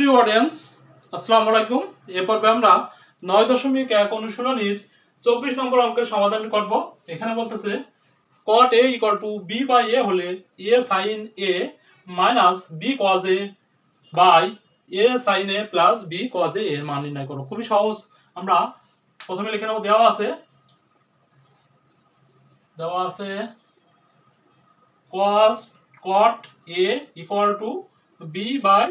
প্রিয় অডিয়েন্স আসসালামু আলাইকুম। এ পর্বে আমরা নয় দশমিক এক অনুশীলনীর চব্বিশ নম্বর অঙ্কের সমাধান করব। এখানে বলতেছে cot A equal to B by A হলে A sine A minus B cos A by A sine A plus B cos A এর মান নির্ণয় করো। খুবই সহজ। আমরা প্রথমে লিখে নেব, দেওয়া আছে দেওয়া আছে, cos, cot A equal to B by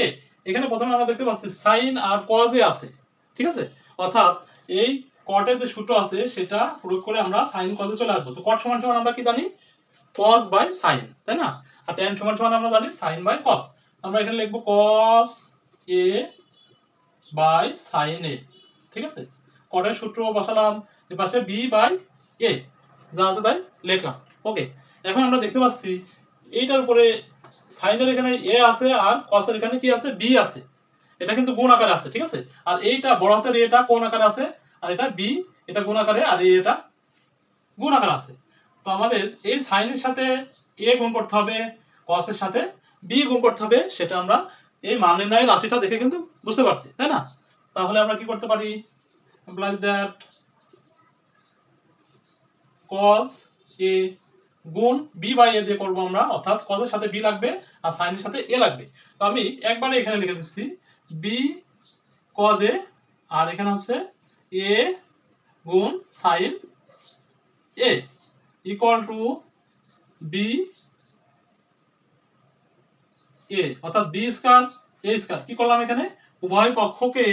A এখানে প্রথমে আমরা দেখতে পাচ্ছি সাইন আর এ আছে, ঠিক আছে? অর্থাৎ এই কটে যে সূত্র আছে, সেটা প্রয়োগ করে আমরা সাইন এ চলে আসব। তো কট সমান সমান আমরা কি জানি? cos বাই সাইন তাই না? আর tan সমান সমান আমরা জানি সাইন বাই cos আমরা এখানে লিখব cos A by sine A ঠিক আছে? কটের সূত্র বসালাম এ পাশে বি বাই এ যা আছে তাই লেখা ওকে এখন আমরা দেখতে পাচ্ছি, এইটার উপরে সাইনের এখানে এ আছে আর কসের এখানে কি আছে? বি আছে। এটা কিন্তু গুণ আকারে আছে, ঠিক আছে? আর এইটা বড় হাতের এটা কোন আকারে আছে? আর এটা বি, এটা গুণ আকারে, আর এটা গুণ আকারে আছে। তো আমাদের এই সাইনের সাথে এ গুণ করতে হবে, কসের সাথে বি গুণ করতে হবে, সেটা আমরা এই মান নির্ণয়ের রাশিটা দেখে কিন্তু বুঝতে পারছি, তাই না? তাহলে আমরা কি করতে পারি? Implies that, cos a গুণ বি বাই এ দিয়ে করব আমরা, অর্থাৎ এর সাথে বি লাগবে আর এর সাথে এ লাগবে। তো আমি একবারে এখানে লিখে দিচ্ছি বি cos এ আর এখানে হচ্ছে এ গুণ sine A equal to B এ অর্থাৎ বি স্কয়ার এ স্কয়ার কি করলাম এখানে? উভয় পক্ষকে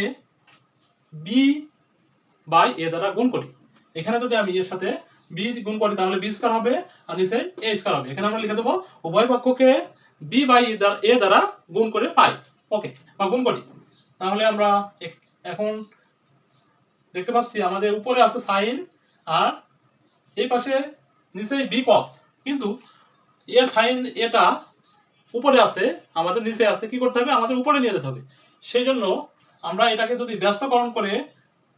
বি বাই এ দ্বারা গুণ করি। এখানে যদি আমি এর সাথে বি গুণ করি তাহলে বি স্কয়ার হবে, আর নিচে এ স্কয়ার হবে। এখানে আমরা লিখে দেবো, উভয় পক্ষকে বি বাই এ দ্বারা গুণ করে পাই। ওকে বা গুণ করি। তাহলে আমরা এখন দেখতে পাচ্ছি আমাদের উপরে আছে সাইন আর এই পাশে নিচে বি কস কিন্তু এ সাইন এটা উপরে আছে, আমাদের নিচে আছে, কি করতে হবে? আমাদের উপরে নিয়ে যেতে হবে। সেই জন্য আমরা এটাকে যদি ব্যস্তকরণ করে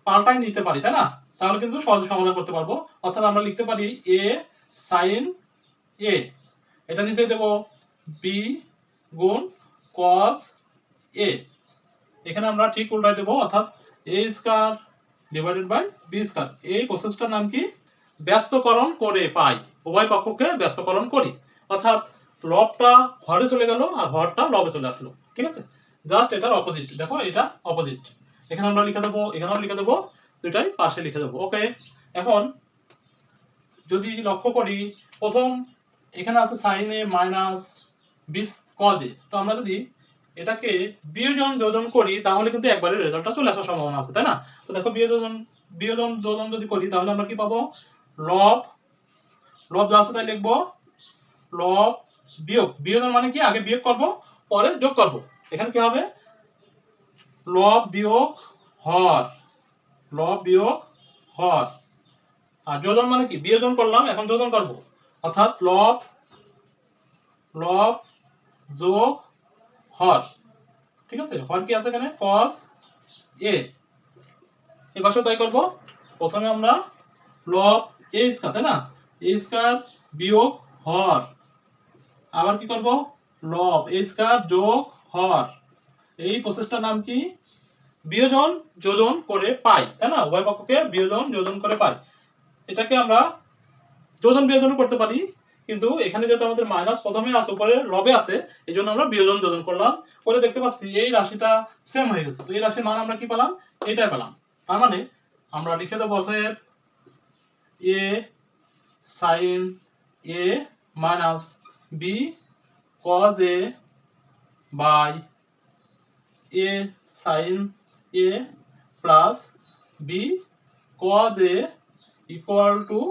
পাল্টাই নিতে পারি, তাই না? তাহলে কিন্তু সহজে সমাধান করতে পারব। অর্থাৎ আমরা লিখতে পারি এ সাইন এ এটা নিচে দেব বি গুণ কস এ এখানে আমরা ঠিক উল্টাই দেবো, অর্থাৎ A square divided by B square এই প্রসেসটার নাম কি? ব্যস্তকরণ করে পাই। উভয় পক্ষকে ব্যস্তকরণ করি। অর্থাৎ লবটা হরে চলে গেল আর হরটা লবে চলে আসলো। ঠিক আছে? জাস্ট এটার অপোজিট দেখো, এটা অপোজিট এখানে আমরা লিখে দেবো এখানেও লিখে দেবো দুটাই পাশে লিখে দেবো ওকে এখন যদি লক্ষ্য করি, প্রথম এখানে আছে সাইনে মাইনাস বিশ কজে তো আমরা যদি এটাকে বিয়োজন যোজন করি, তাহলে কিন্তু একবারে রেজাল্টটা চলে আসার সম্ভাবনা আছে, তাই না? তো দেখো বিয়োজন বিয়োজন যোজন যদি করি, তাহলে আমরা কি পাবো? লব লব যা আছে তাই লিখব লব বিয়োগ। বিয়োজন মানে কি? আগে বিয়োগ করব, পরে যোগ করব। এখানে কি হবে? লব বিয়োগ হর। লব বিয়োগ হর। আর যোজন মানে কি? বিয়োজন করলাম, এখন যোজন করব। অর্থাৎ লব লব যোগ হর। ঠিক আছে? হর কি আছে এখানে? cos এ এই পাশেও তাই করব। প্রথমে আমরা লব এ স্কয়ার তাই না? এ স্কয়ার বিয়োগ হর। আবার কি করব? লব এ স্কয়ার যোগ হর। এই প্রসেসটার নাম কি? বিয়োজন যোজন করে পাই, তাই না? উভয় পক্ষকে বিয়োজন যোজন করে পাই। এটাকে আমরা যোজন বিয়োজন করতে পারি, কিন্তু এখানে যেহেতু আমাদের মাইনাস প্রথমে আছে, উপরে লবে আছে, এই জন্য আমরা বিয়োজন যোজন করলাম। করে দেখতে পাচ্ছি এই রাশিটা সেম হয়ে গেছে। তো এই রাশির মান আমরা কি পেলাম? এটাই পেলাম। তার মানে আমরা লিখে দেবো অতএব A sine A minus B cos A by A sine A plus B cos A equal to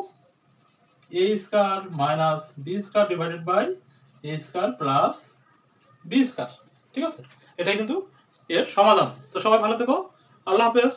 A square minus B square divided by A square plus B square ঠিক আছে? এটাই কিন্তু এর সমাধান। তো সবাই ভালো থেকো। আল্লাহ হাফেজ।